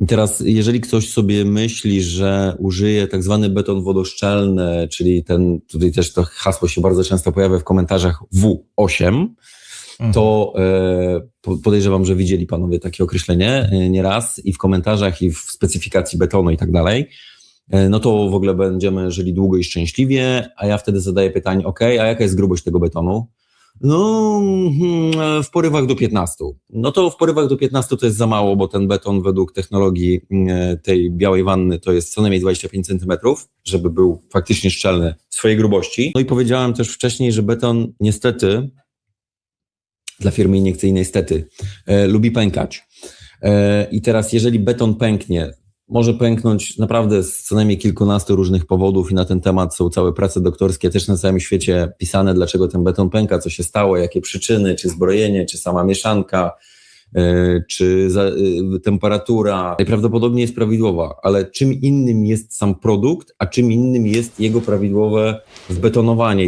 I teraz, jeżeli ktoś sobie myśli, że użyje tak zwany beton wodoszczelny, czyli ten, tutaj też to hasło się bardzo często pojawia w komentarzach W8, to e, po- podejrzewam, że widzieli panowie takie określenie e, nieraz i w komentarzach, i w specyfikacji betonu i tak dalej. E, No to w ogóle będziemy żyli długo i szczęśliwie, a ja wtedy zadaję pytanie, ok, a jaka jest grubość tego betonu? No, hmm, w porywach do 15. No to w porywach do 15 to jest za mało, bo ten beton według technologii mm, tej białej wanny to jest co najmniej 25 cm, żeby był faktycznie szczelny w swojej grubości. No i powiedziałem też wcześniej, że beton niestety dla firmy iniekcyjnej stety e, lubi pękać. E, I teraz jeżeli beton pęknie, może pęknąć naprawdę z co najmniej kilkunastu różnych powodów i na ten temat są całe prace doktorskie też na całym świecie pisane, dlaczego ten beton pęka, co się stało, jakie przyczyny, czy zbrojenie, czy sama mieszanka, e, czy e, temperatura. Najprawdopodobniej jest prawidłowa, ale czym innym jest sam produkt, a czym innym jest jego prawidłowe wbetonowanie.